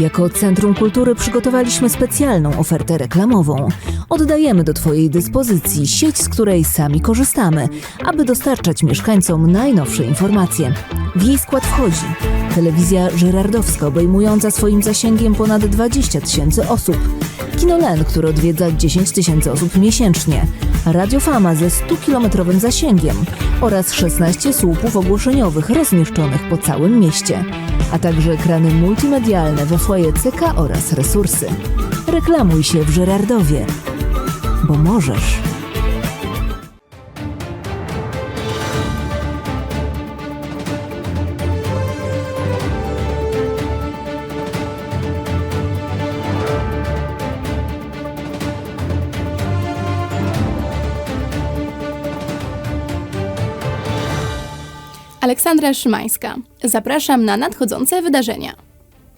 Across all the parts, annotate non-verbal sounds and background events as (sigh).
Jako Centrum Kultury przygotowaliśmy specjalną ofertę reklamową. Oddajemy do Twojej dyspozycji sieć, z której sami korzystamy, aby dostarczać mieszkańcom najnowsze informacje. W jej skład wchodzi telewizja żyrardowska obejmująca swoim zasięgiem ponad 20 tysięcy osób, Kinolen, który odwiedza 10 tysięcy osób miesięcznie, Radio Fama ze 100-kilometrowym zasięgiem oraz 16 słupów ogłoszeniowych rozmieszczonych po całym mieście, a także ekrany multimedialne we foyer CK oraz resursy. Reklamuj się w Żerardowie, bo możesz. Aleksandra Szymańska. Zapraszam na nadchodzące wydarzenia.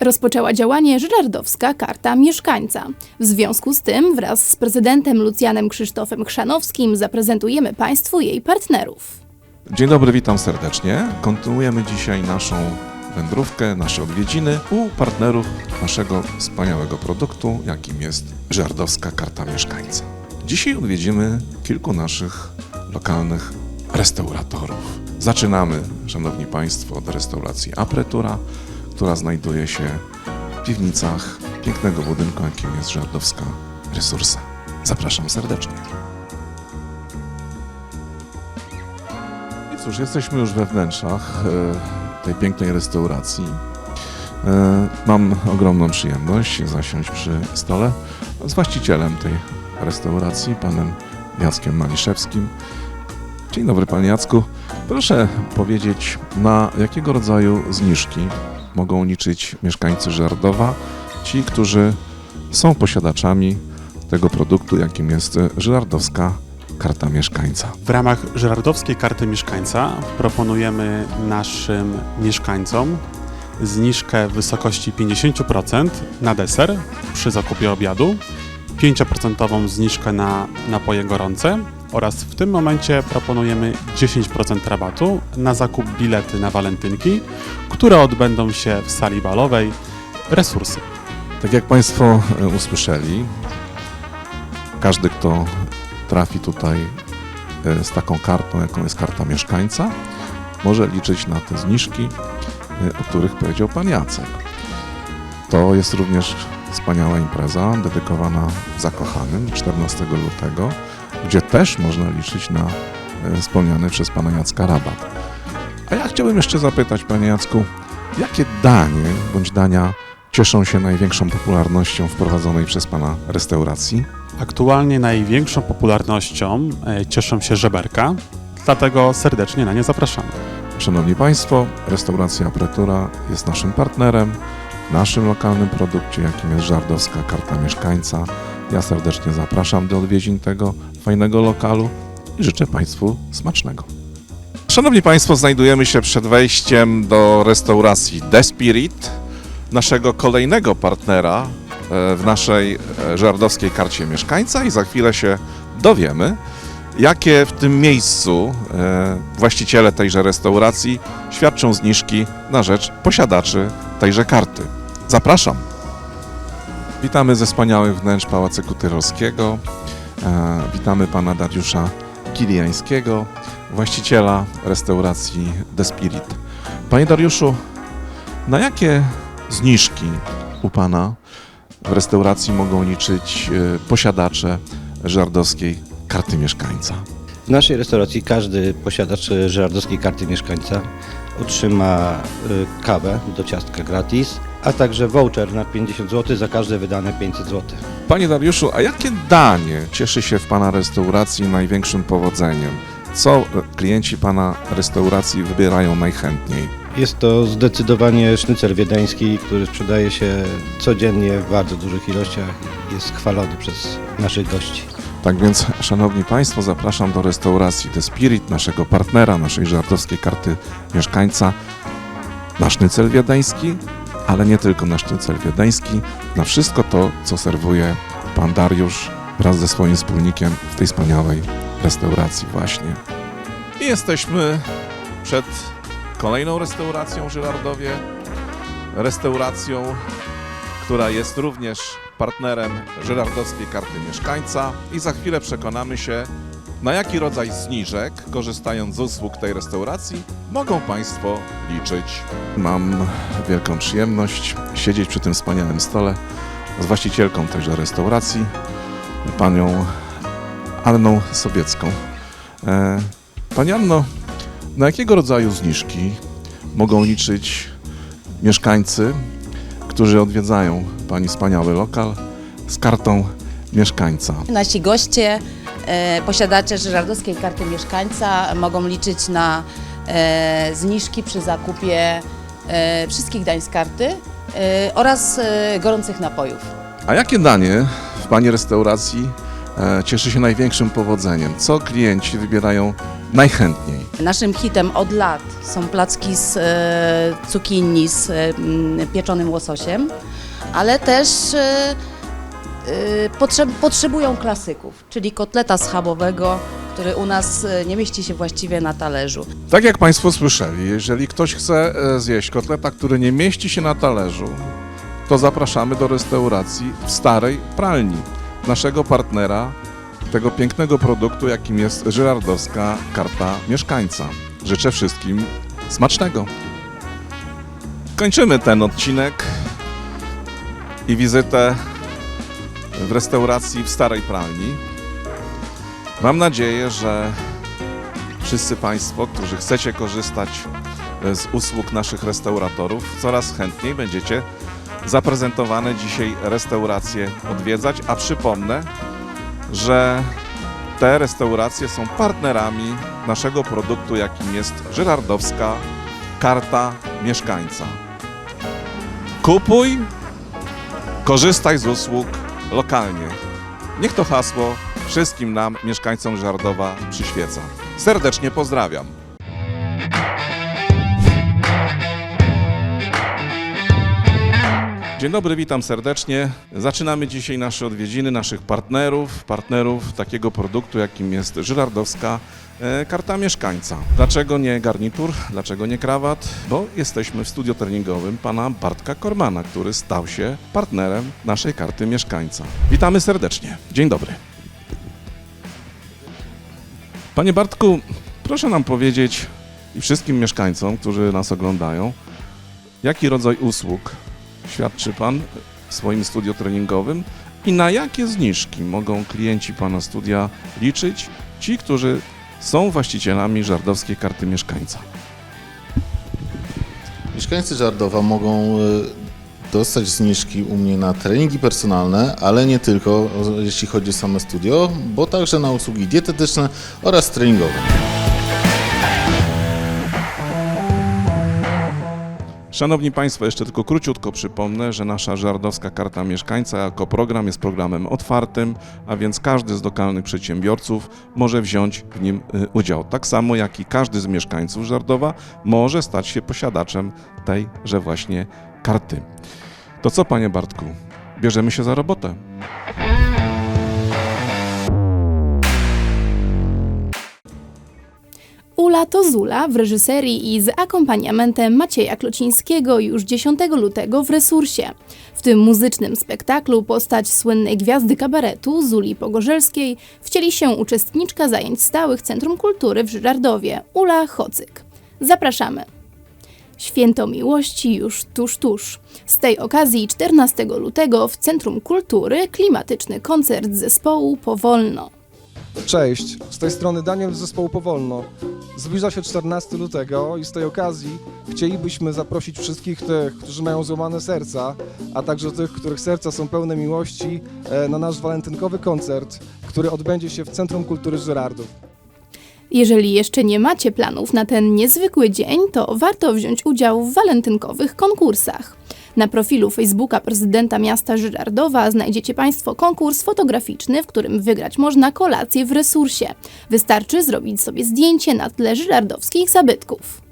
Rozpoczęła działanie Żyrardowska Karta Mieszkańca. W związku z tym wraz z prezydentem Lucjanem Krzysztofem Chrzanowskim zaprezentujemy Państwu jej partnerów. Dzień dobry, witam serdecznie. Kontynuujemy dzisiaj naszą wędrówkę, nasze odwiedziny u partnerów naszego wspaniałego produktu, jakim jest Żardowska Karta Mieszkańca. Dzisiaj odwiedzimy kilku naszych lokalnych restauratorów. Zaczynamy, Szanowni Państwo, od restauracji Apretura, która znajduje się w piwnicach pięknego budynku, jakim jest Żardowska Resursa. Zapraszam serdecznie. I cóż, jesteśmy już we wnętrzach e, tej pięknej restauracji. E, Mam ogromną przyjemność zasiąść przy stole z właścicielem tej restauracji, panem Jackiem Maliszewskim. Dzień dobry, panie Jacku. Proszę powiedzieć, na jakiego rodzaju zniżki mogą liczyć mieszkańcy Żardowa, ci, którzy są posiadaczami tego produktu, jakim jest Żardowska Karta Mieszkańca. W ramach Żyrardowskiej Karty Mieszkańca proponujemy naszym mieszkańcom zniżkę w wysokości 50% na deser przy zakupie obiadu, 5% zniżkę na napoje gorące oraz w tym momencie proponujemy 10% rabatu na zakup bilety na walentynki, które odbędą się w sali balowej Resursy. Tak jak Państwo e, usłyszeli, każdy, kto trafi tutaj e, z taką kartą, jaką jest karta mieszkańca, może liczyć na te zniżki, e, o których powiedział Pan Jacek. To jest również wspaniała impreza dedykowana zakochanym 14 lutego, gdzie też można liczyć na e, wspomniany przez Pana Jacka rabat. A ja chciałbym jeszcze zapytać, Panie Jacku, jakie danie bądź dania cieszą się największą popularnością w prowadzonej przez Pana restauracji? Aktualnie największą popularnością e, cieszą się żeberka, dlatego serdecznie na nie zapraszamy. Szanowni Państwo, restauracja Apretura jest naszym partnerem naszym lokalnym produkcie, jakim jest Żardowska Karta Mieszkańca. Ja serdecznie zapraszam do odwiedzin tego fajnego lokalu i życzę Państwu smacznego. Szanowni Państwo, znajdujemy się przed wejściem do restauracji The Spirit, naszego kolejnego partnera e, w naszej e, żardowskiej karcie mieszkańca i za chwilę się dowiemy, jakie w tym miejscu e, właściciele tejże restauracji świadczą zniżki na rzecz posiadaczy tejże karty. Zapraszam. Witamy ze wspaniałych wnętrz Pałacyku Tyrolskiego. E, witamy pana Dariusza Kiliańskiego, właściciela restauracji The Spirit. Panie Dariuszu, na jakie zniżki u pana w restauracji mogą liczyć e, posiadacze żardowskiej karty mieszkańca? W naszej restauracji każdy posiadacz e, żyrardowskiej karty mieszkańca otrzyma y, kawę do ciastka gratis, a także voucher na 50 zł za każde wydane 500 zł. Panie Dariuszu, a jakie danie cieszy się w Pana restauracji największym powodzeniem? Co e, klienci Pana restauracji wybierają najchętniej? Jest to zdecydowanie sznycer wiedeński, który sprzedaje się codziennie w bardzo dużych ilościach i jest chwalony przez naszych gości. Tak więc, Szanowni Państwo, zapraszam do restauracji The Spirit, naszego partnera, naszej żartowskiej karty mieszkańca, na sznycel wiedeński, ale nie tylko na sznycel wiedeński, na wszystko to, co serwuje Pan Dariusz wraz ze swoim wspólnikiem w tej wspaniałej restauracji właśnie. I jesteśmy przed kolejną restauracją w Żyrardowie, restauracją która jest również partnerem Żyrardowskiej Karty Mieszkańca. I za chwilę przekonamy się, na jaki rodzaj zniżek, korzystając z usług tej restauracji, mogą Państwo liczyć. Mam wielką przyjemność siedzieć przy tym wspaniałym stole z właścicielką tejże restauracji, panią Anną Sobiecką. E, Pani Anno, na jakiego rodzaju zniżki mogą liczyć mieszkańcy, którzy odwiedzają Pani wspaniały lokal z kartą mieszkańca? Nasi goście, posiadacze żyrardowskiej karty mieszkańca mogą liczyć na e, zniżki przy zakupie e, wszystkich dań z karty e, oraz e, gorących napojów. A jakie danie w Pani restauracji e, cieszy się największym powodzeniem? Co klienci wybierają najchętniej? Naszym hitem od lat są placki z e, cukinii z e, m, pieczonym łososiem, ale też e, e, potrzeb, potrzebują klasyków, czyli kotleta schabowego, który u nas e, nie mieści się właściwie na talerzu. Tak jak Państwo słyszeli, jeżeli ktoś chce e, zjeść kotleta, który nie mieści się na talerzu, to zapraszamy do restauracji w Starej Pralni, naszego partnera tego pięknego produktu, jakim jest Żyrardowska Karta Mieszkańca. Życzę wszystkim smacznego. Kończymy ten odcinek i wizytę w restauracji w Starej Pralni. Mam nadzieję, że wszyscy Państwo, którzy chcecie korzystać e, z usług naszych restauratorów, coraz chętniej będziecie zaprezentowane dzisiaj restauracje odwiedzać, a przypomnę, że te restauracje są partnerami naszego produktu, jakim jest Żyrardowska Karta Mieszkańca. Kupuj, korzystaj z usług lokalnie. Niech to hasło wszystkim nam, mieszkańcom Żardowa, przyświeca. Serdecznie pozdrawiam. Dzień dobry, witam serdecznie. Zaczynamy dzisiaj nasze odwiedziny naszych partnerów, partnerów takiego produktu, jakim jest Żyrardowska e, Karta Mieszkańca. Dlaczego nie garnitur, dlaczego nie krawat? Bo jesteśmy w studio treningowym pana Bartka Kormana, który stał się partnerem naszej Karty Mieszkańca. Witamy serdecznie. Dzień dobry. Panie Bartku, proszę nam powiedzieć i wszystkim mieszkańcom, którzy nas oglądają, jaki rodzaj usług świadczy Pan w swoim studio treningowym i na jakie zniżki mogą klienci Pana studia liczyć, ci, którzy są właścicielami Żardowskiej Karty Mieszkańca. Mieszkańcy Żardowa mogą e, dostać zniżki u mnie na treningi personalne, ale nie tylko, jeśli chodzi o same studio, bo także na usługi dietetyczne oraz treningowe. Szanowni Państwo, jeszcze tylko króciutko przypomnę, że nasza Żardowska Karta Mieszkańca jako program jest programem otwartym, a więc każdy z lokalnych przedsiębiorców może wziąć w nim y, udział. Tak samo jak i każdy z mieszkańców Żardowa może stać się posiadaczem tejże właśnie karty. To co, Panie Bartku? Bierzemy się za robotę. Ula to Zula w reżyserii i z akompaniamentem Macieja Klocińskiego już 10 lutego w Resursie. W tym muzycznym spektaklu postać słynnej gwiazdy kabaretu Zuli Pogorzelskiej wcieli się uczestniczka zajęć stałych Centrum Kultury w Żyrardowie, Ula Hocyk. Zapraszamy! Święto Miłości już tuż, tuż. Z tej okazji 14 lutego w Centrum Kultury klimatyczny koncert zespołu Powolno. Cześć, z tej strony Daniel z zespołu Powolno. Zbliża się 14 lutego i z tej okazji chcielibyśmy zaprosić wszystkich tych, którzy mają złamane serca, a także tych, których serca są pełne miłości, e, na nasz walentynkowy koncert, który odbędzie się w Centrum Kultury Żyrardów. Jeżeli jeszcze nie macie planów na ten niezwykły dzień, to warto wziąć udział w walentynkowych konkursach. Na profilu Facebooka prezydenta miasta Żyrardowa znajdziecie Państwo konkurs fotograficzny, w którym wygrać można kolację w resursie. Wystarczy zrobić sobie zdjęcie na tle żyrardowskich zabytków.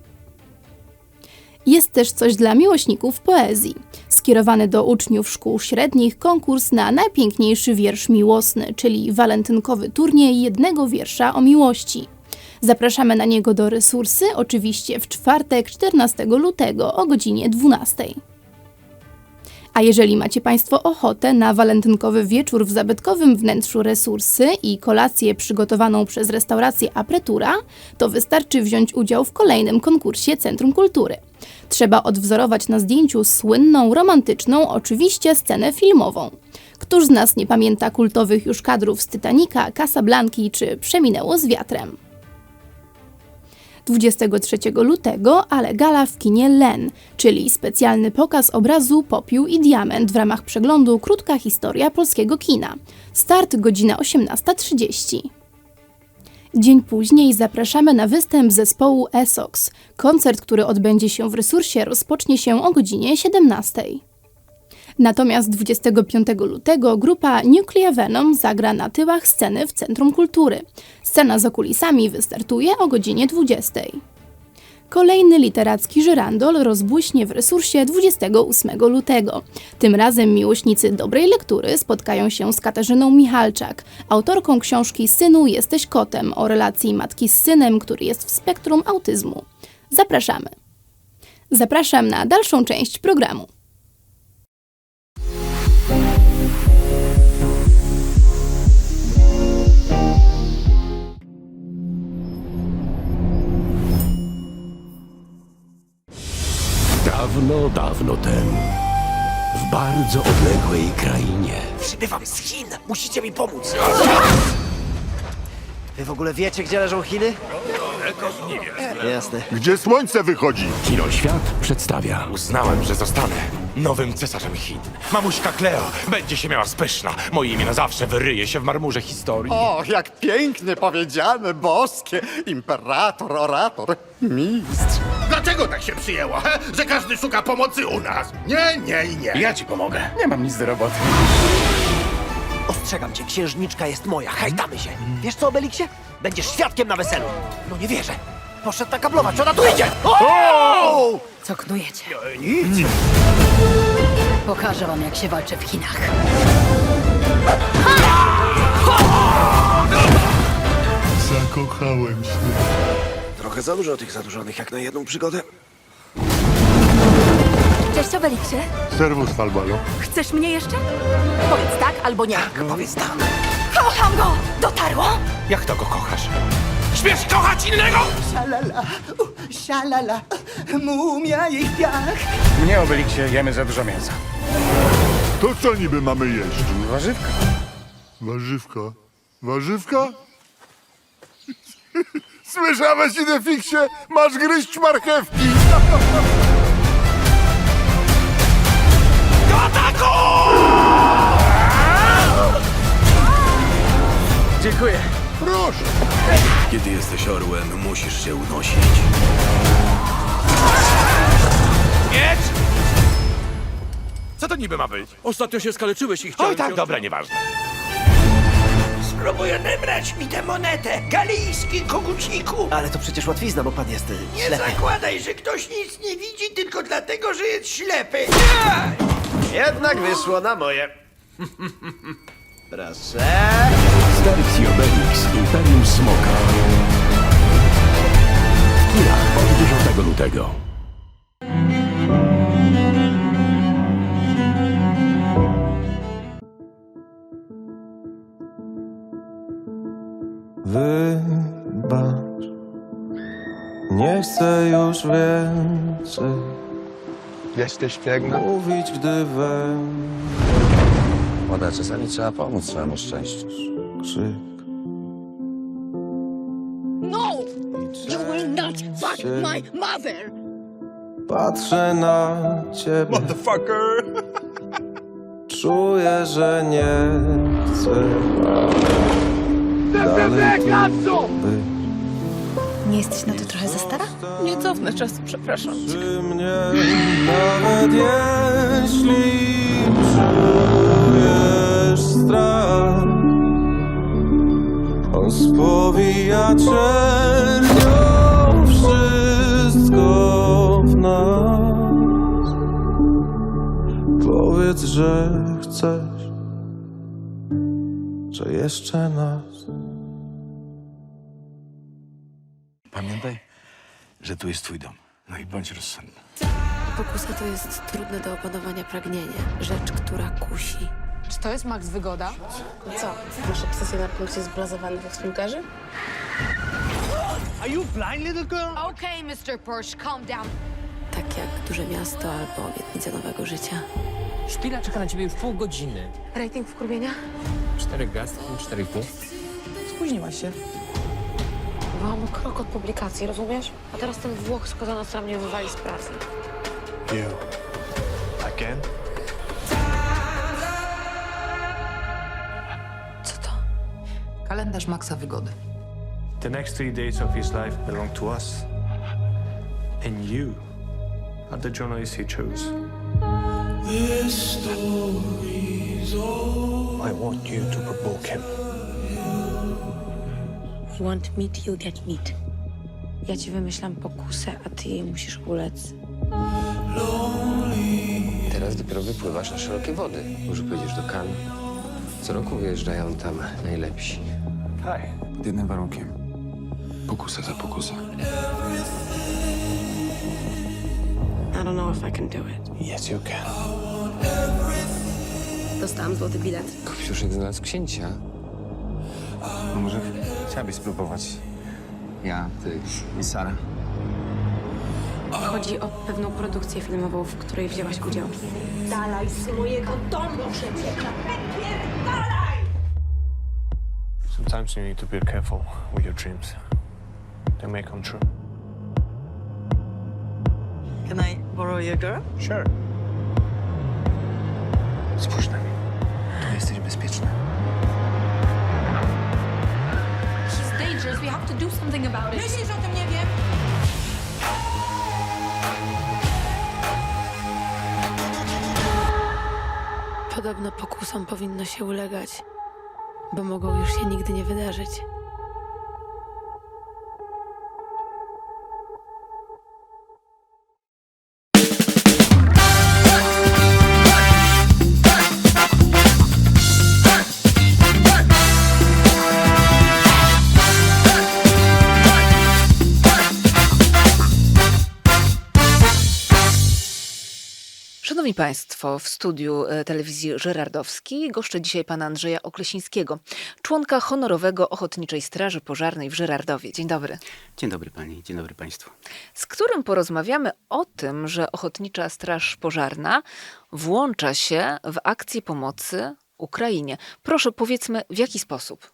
Jest też coś dla miłośników poezji. Skierowany do uczniów szkół średnich konkurs na najpiękniejszy wiersz miłosny, czyli walentynkowy turniej jednego wiersza o miłości. Zapraszamy na niego do resursy, oczywiście w czwartek 14 lutego o godzinie 12. A jeżeli macie Państwo ochotę na walentynkowy wieczór w zabytkowym wnętrzu resursy i kolację przygotowaną przez restaurację Apretura, to wystarczy wziąć udział w kolejnym konkursie Centrum Kultury. Trzeba odwzorować na zdjęciu słynną, romantyczną, oczywiście scenę filmową. Któż z nas nie pamięta kultowych już kadrów z Titanica, Casablanki czy Przeminęło z wiatrem? 23 lutego, ale gala w kinie Len, czyli specjalny pokaz obrazu Popiół i Diament w ramach przeglądu Krótka historia polskiego kina. Start godzina 18.30. Dzień później zapraszamy na występ zespołu Essox. Koncert, który odbędzie się w resursie, rozpocznie się o godzinie 17. Natomiast 25 lutego grupa Nuclear Venom zagra na tyłach sceny w Centrum Kultury. Scena za kulisami wystartuje o godzinie 20. Kolejny literacki żyrandol rozbłyśnie w resursie 28 lutego. Tym razem miłośnicy dobrej lektury spotkają się z Katarzyną Michalczak, autorką książki Synu jesteś kotem o relacji matki z synem, który jest w spektrum autyzmu. Zapraszamy. Zapraszam na dalszą część programu. Dawno, temu, w bardzo odległej krainie, Przybywam z Chin! Musicie mi pomóc! Wy w ogóle wiecie, gdzie leżą Chiny? Jasne. Gdzie słońce wychodzi? Kinoświat przedstawia Uznałem, że zostanę nowym cesarzem Chin. Mamuśka Kleo będzie się miała spyszna. Moje imię na zawsze wyryje się w marmurze historii. O, jak pięknie powiedziane, boskie. Imperator, orator, mistrz. Dlaczego tak się przyjęło, he? że każdy szuka pomocy u nas? Nie, nie i nie. Ja ci pomogę. Nie mam nic do roboty. Ostrzegam cię, księżniczka jest moja. Hajtamy się. Wiesz co, Obeliksie? Będziesz świadkiem na weselu. No nie wierzę. Poszedł nakablować, ona tu idzie! O! Co knujecie? Nic! Pokażę wam, jak się walczy w Chinach. Zakochałem się. Trochę za dużo tych zadłużonych jak na jedną przygodę. Cześć, Obeliksie. Serwus, Falbalo. Chcesz mnie jeszcze? Powiedz tak albo nie. Powiedz tak. Kocham go! Dotarło? Jak to go kochasz? Śmiesz kochać innego? Sialala, sialala, mumia i piach. Nie, Obeliksie, jemy za dużo mięsa. To co niby mamy jeść? Warzywka. Warzywka. Warzywka? Słyszałeś, Idefiksie? Masz gryźć marchewki. Dziękuję. Proszę. Kiedy jesteś orłem, musisz się unosić. Miecz! Co to niby ma być? Ostatnio się skaleczyłeś i Oj, chciałem tak, cię... dobra, nieważne. Spróbuj odebrać mi tę monetę, galijski koguciku. Ale to przecież łatwizna, bo pan jest nie ślepy. zakładaj, że ktoś nic nie widzi tylko dlatego, że jest ślepy. Jednak wyszło na moje. (laughs) Proszę. Asterix i Obelix, Imperium Smoka. W kinach od 10 lutego. Wybacz, nie chcę już więcej Jesteś piękna. mówić, gdy we Młoda, czasami trzeba pomóc swojemu szczęściu. krzyk. No! You will not fuck my mother! Patrzę na ciebie, Motherfucker. czuję, że nie chcę dalej tu być. Nie jesteś na to trochę za stara? Nie cofnę czasu, przepraszam. Przy mnie nawet jeśli czujesz strach On spowija czernią wszystko w nas Powiedz, że chcesz, że jeszcze nas Pamiętaj, że tu jest twój dom. No i bądź rozsądny. Pokusa to jest trudne do opanowania pragnienie. Rzecz, która kusi. Czy to jest Max Wygoda? Co? Masz obsesję na punkcie zblazowanych ekspiłkarzy? Are you blind, little girl? Okay, Mr. Porsche, calm down. Tak jak duże miasto albo obietnica nowego życia. Szpila czeka na ciebie już pół godziny. Rating wkurwienia? Cztery gwiazdki, cztery pół. Spóźniłaś się. Byłam o krok od publikacji, rozumiesz? A teraz ten Włoch z Kozanocra mnie wywali z pracy. You. Again? Co to? Kalendarz Maxa Wygody. The next three days of his life belong to us. And you are the journalist he chose. I want you to provoke him. You want meat, you'll get meat. Ja ci wymyślam pokusę, a ty jej musisz ulec. Teraz dopiero wypływasz na szerokie wody. Może pojedziesz do Cannes. Co roku wyjeżdżają tam najlepsi. Hi. Pod jednym warunkiem. Pokusa za pokusę. I don't know if I can do it. Yes, you can. Dostałam złoty bilet. Jeden raz księcia. Może chciałabyś spróbować. Ja, ty i Sara. Chodzi o pewną produkcję filmową, w której wzięłaś udział. Dalej z mojego domu przecieka. Dalej! Sometimes you need to be careful with your dreams. They may come true. Can I borrow your girl? Sure. Spójrz na do something about it. Myślisz o tym nie wiem? Podobno pokusom powinno się ulegać, bo mogą już się nigdy nie wydarzyć. Państwo, w studiu e, telewizji Żerardowskiej goszczę dzisiaj pana Andrzeja Oklesińskiego, członka honorowego Ochotniczej Straży Pożarnej w Żerardowie. Dzień dobry. Dzień dobry pani, dzień dobry państwu. Z którym porozmawiamy o tym, że Ochotnicza Straż Pożarna włącza się w akcję pomocy Ukrainie. Proszę powiedzmy, w jaki sposób?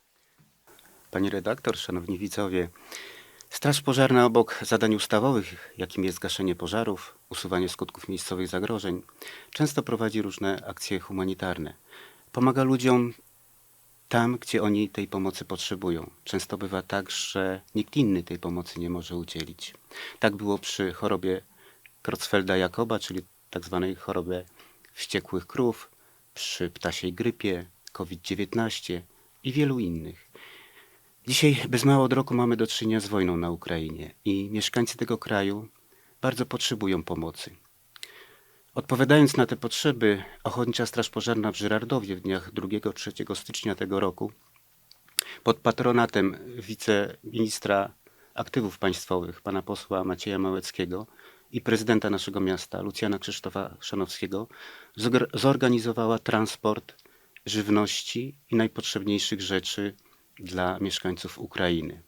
Pani redaktor, szanowni widzowie, Straż Pożarna obok zadań ustawowych, jakim jest gaszenie pożarów, usuwanie skutków miejscowych zagrożeń, często prowadzi różne akcje humanitarne. Pomaga ludziom tam, gdzie oni tej pomocy potrzebują. Często bywa tak, że nikt inny tej pomocy nie może udzielić. Tak było przy chorobie Creutzfelda-Jakoba, czyli tak zwanej chorobie wściekłych krów, przy ptasiej grypie, COVID-19 i wielu innych. Dzisiaj bez mało od roku mamy do czynienia z wojną na Ukrainie i mieszkańcy tego kraju bardzo potrzebują pomocy. Odpowiadając na te potrzeby, Ochotnicza Straż Pożarna w Żyrardowie w dniach 2-3 stycznia tego roku pod patronatem wiceministra aktywów państwowych, pana posła Macieja Małeckiego i prezydenta naszego miasta, Lucjana Krzysztofa Szanowskiego, zor- zorganizowała transport żywności i najpotrzebniejszych rzeczy dla mieszkańców Ukrainy.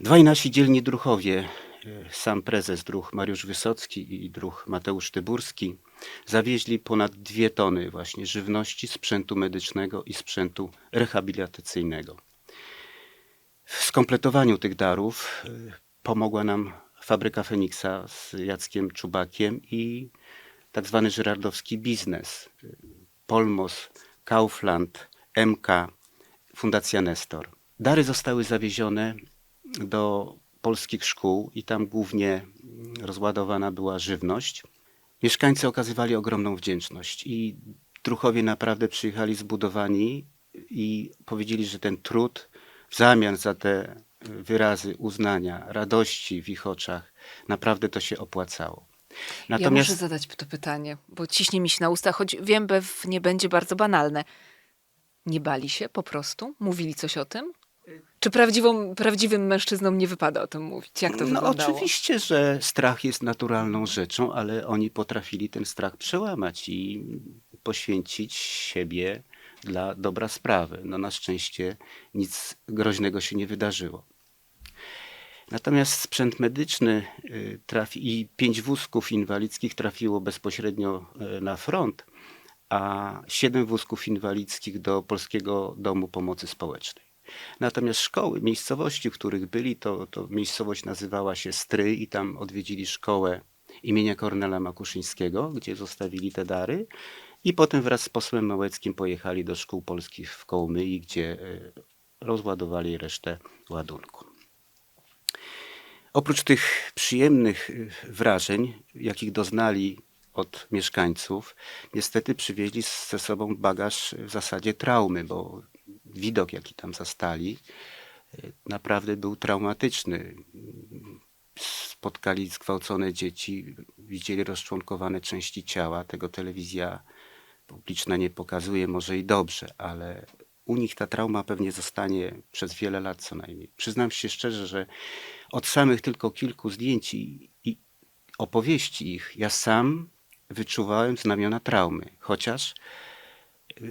Dwaj nasi dzielni druchowie, e, sam prezes druh Mariusz Wysocki i druh Mateusz Tyburski, zawieźli ponad dwie tony właśnie żywności, sprzętu medycznego i sprzętu rehabilitacyjnego. W skompletowaniu tych darów e, pomogła nam fabryka Feniksa z Jackiem Czubakiem i tak zwany żyrardowski biznes. e, Polmos, Kaufland, MK, Fundacja Nestor. Dary zostały zawiezione do polskich szkół i tam głównie rozładowana była żywność. Mieszkańcy okazywali ogromną wdzięczność i druchowie naprawdę przyjechali zbudowani i powiedzieli, że ten trud w zamian za te wyrazy uznania, radości w ich oczach, naprawdę to się opłacało. Ja muszę zadać to pytanie, bo ciśnie mi się na usta, choć wiem, pewnie będzie bardzo banalne. Nie bali się po prostu? Mówili coś o tym? Czy prawdziwą, prawdziwym mężczyznom nie wypada o tym mówić? Jak to No wyglądało? oczywiście, że strach jest naturalną rzeczą, ale oni potrafili ten strach przełamać i poświęcić siebie dla dobra sprawy. No na szczęście nic groźnego się nie wydarzyło. Natomiast sprzęt medyczny y, trafi, i pięć wózków inwalidzkich trafiło bezpośrednio y, na front, a siedem wózków inwalidzkich do Polskiego Domu Pomocy Społecznej. Natomiast szkoły, miejscowości, w których byli, to, to miejscowość nazywała się Stry i tam odwiedzili szkołę imienia Kornela Makuszyńskiego, gdzie zostawili te dary i potem wraz z posłem Małeckim pojechali do szkół polskich w Kołmyi, gdzie y, rozładowali resztę ładunku. Oprócz tych przyjemnych y, wrażeń, jakich doznali od mieszkańców, niestety przywieźli ze sobą bagaż w zasadzie traumy, bo widok, jaki tam zastali, naprawdę był traumatyczny. Spotkali zgwałcone dzieci, widzieli rozczłonkowane części ciała. Tego telewizja publiczna nie pokazuje, może i dobrze, ale u nich ta trauma pewnie zostanie przez wiele lat co najmniej. Przyznam się szczerze, że od samych tylko kilku zdjęć i, i opowieści ich, ja sam wyczuwałem znamiona traumy, chociaż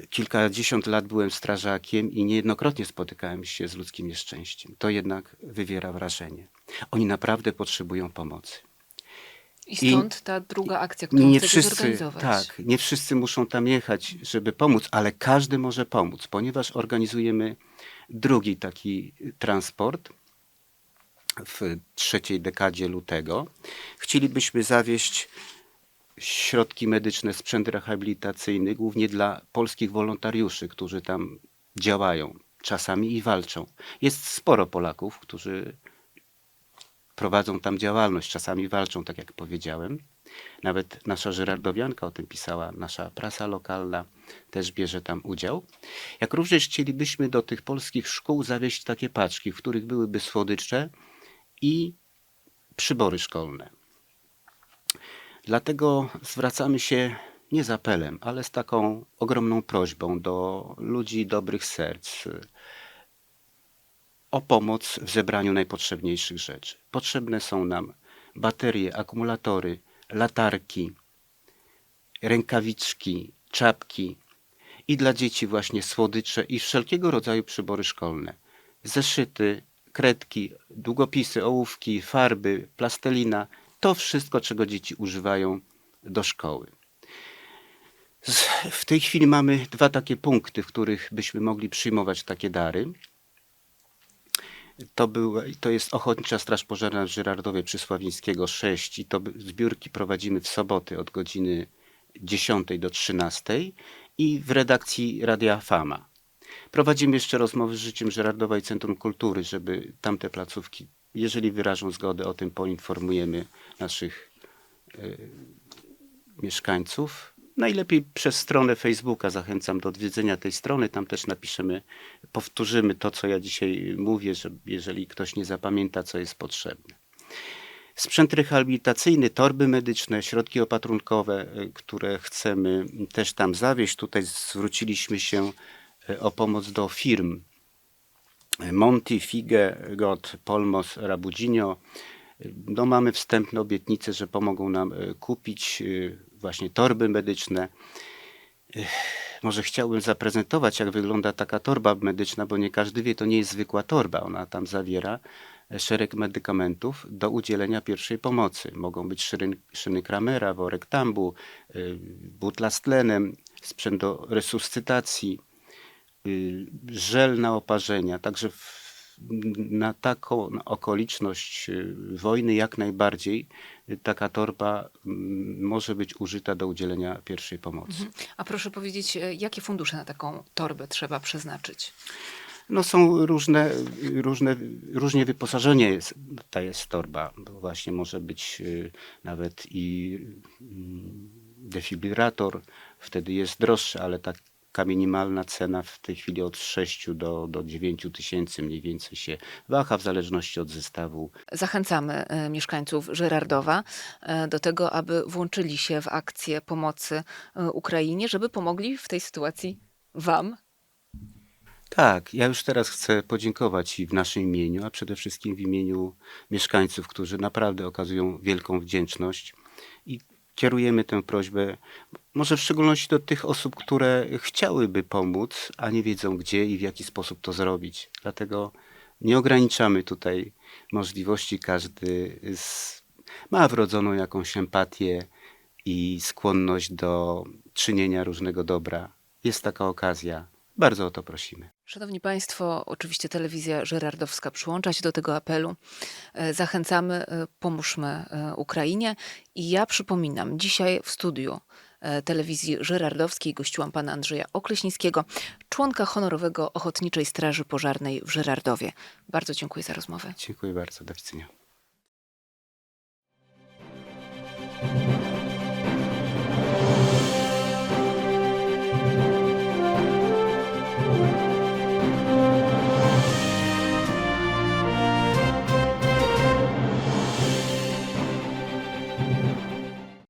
kilkadziesiąt lat byłem strażakiem i niejednokrotnie spotykałem się z ludzkim nieszczęściem. To jednak wywiera wrażenie. Oni naprawdę potrzebują pomocy. I stąd ta druga akcja, którą nie wszyscy, zorganizować. tak, nie wszyscy muszą tam jechać, żeby pomóc, ale każdy może pomóc, ponieważ organizujemy drugi taki transport w trzeciej dekadzie lutego. Chcielibyśmy zawieźć środki medyczne, sprzęt rehabilitacyjny, głównie dla polskich wolontariuszy, którzy tam działają czasami i walczą. Jest sporo Polaków, którzy prowadzą tam działalność, czasami walczą, tak jak powiedziałem. Nawet nasza Żyrardowianka o tym pisała, nasza prasa lokalna też bierze tam udział. Jak również chcielibyśmy do tych polskich szkół zawieźć takie paczki, w których byłyby słodycze i przybory szkolne. Dlatego zwracamy się nie z apelem, ale z taką ogromną prośbą do ludzi dobrych serc o pomoc w zebraniu najpotrzebniejszych rzeczy. Potrzebne są nam baterie, akumulatory, latarki, rękawiczki, czapki i dla dzieci właśnie słodycze i wszelkiego rodzaju przybory szkolne. Zeszyty, kredki, długopisy, ołówki, farby, plastelina. To wszystko, czego dzieci używają do szkoły. W tej chwili mamy dwa takie punkty, w których byśmy mogli przyjmować takie dary. To, był, to jest Ochotnicza Straż Pożarna w Żyrardowie przy Sławińskiego 6 i to zbiórki prowadzimy w soboty od godziny 10 do 13 i w redakcji Radia Fama. Prowadzimy jeszcze rozmowy z Życiem Żyrardowa i Centrum Kultury, żeby tamte placówki, jeżeli wyrażą zgodę, o tym poinformujemy naszych e, mieszkańców. Najlepiej przez stronę Facebooka zachęcam do odwiedzenia tej strony. Tam też napiszemy, powtórzymy to, co ja dzisiaj mówię, że jeżeli ktoś nie zapamięta, co jest potrzebne. Sprzęt rehabilitacyjny, torby medyczne, środki opatrunkowe, y, które chcemy też tam zawieźć. Tutaj zwróciliśmy się y, o pomoc do firm Monti, Fige, God, Polmos, Rabudzinho. No, mamy wstępne obietnice, że pomogą nam y, kupić y, właśnie torby medyczne. Może chciałbym zaprezentować, jak wygląda taka torba medyczna, bo nie każdy wie, to nie jest zwykła torba. Ona tam zawiera e, szereg medykamentów do udzielenia pierwszej pomocy. Mogą być szyny, szyny Kramera, worek tambu, butla z tlenem, sprzęt do resuscytacji, żel na oparzenia. Także w, na taką okoliczność y, wojny jak najbardziej y, taka torba mm, może być użyta do udzielenia pierwszej pomocy. Mhm. A proszę powiedzieć, jakie fundusze na taką torbę trzeba przeznaczyć? No są różne, różne, różnie wyposażenie jest, ta jest torba, bo właśnie może być y, nawet i mm, defibrilator, wtedy jest droższy, ale taka minimalna cena w tej chwili od 6 do, do 9 tysięcy mniej więcej się waha w zależności od zestawu. Zachęcamy e, mieszkańców Żyrardowa e, do tego, aby włączyli się w akcję pomocy e, Ukrainie, żeby pomogli w tej sytuacji Wam. Tak, ja już teraz chcę podziękować i w naszym imieniu, a przede wszystkim w imieniu mieszkańców, którzy naprawdę okazują wielką wdzięczność i kierujemy tę prośbę może w szczególności do tych osób, które chciałyby pomóc, a nie wiedzą gdzie i w jaki sposób to zrobić. Dlatego nie ograniczamy tutaj możliwości. Każdy z, ma wrodzoną jakąś empatię i skłonność do czynienia różnego dobra. Jest taka okazja. Bardzo o to prosimy. Szanowni Państwo, oczywiście telewizja Żerardowska przyłącza się do tego apelu. E, Zachęcamy, e, pomóżmy e, Ukrainie. I ja przypominam, dzisiaj w studiu telewizji Żerardowskiej gościłam pana Andrzeja Okleśnickiego, członka honorowego Ochotniczej Straży Pożarnej w Żerardowie. Bardzo dziękuję za rozmowę. Dziękuję bardzo. Do widzenia.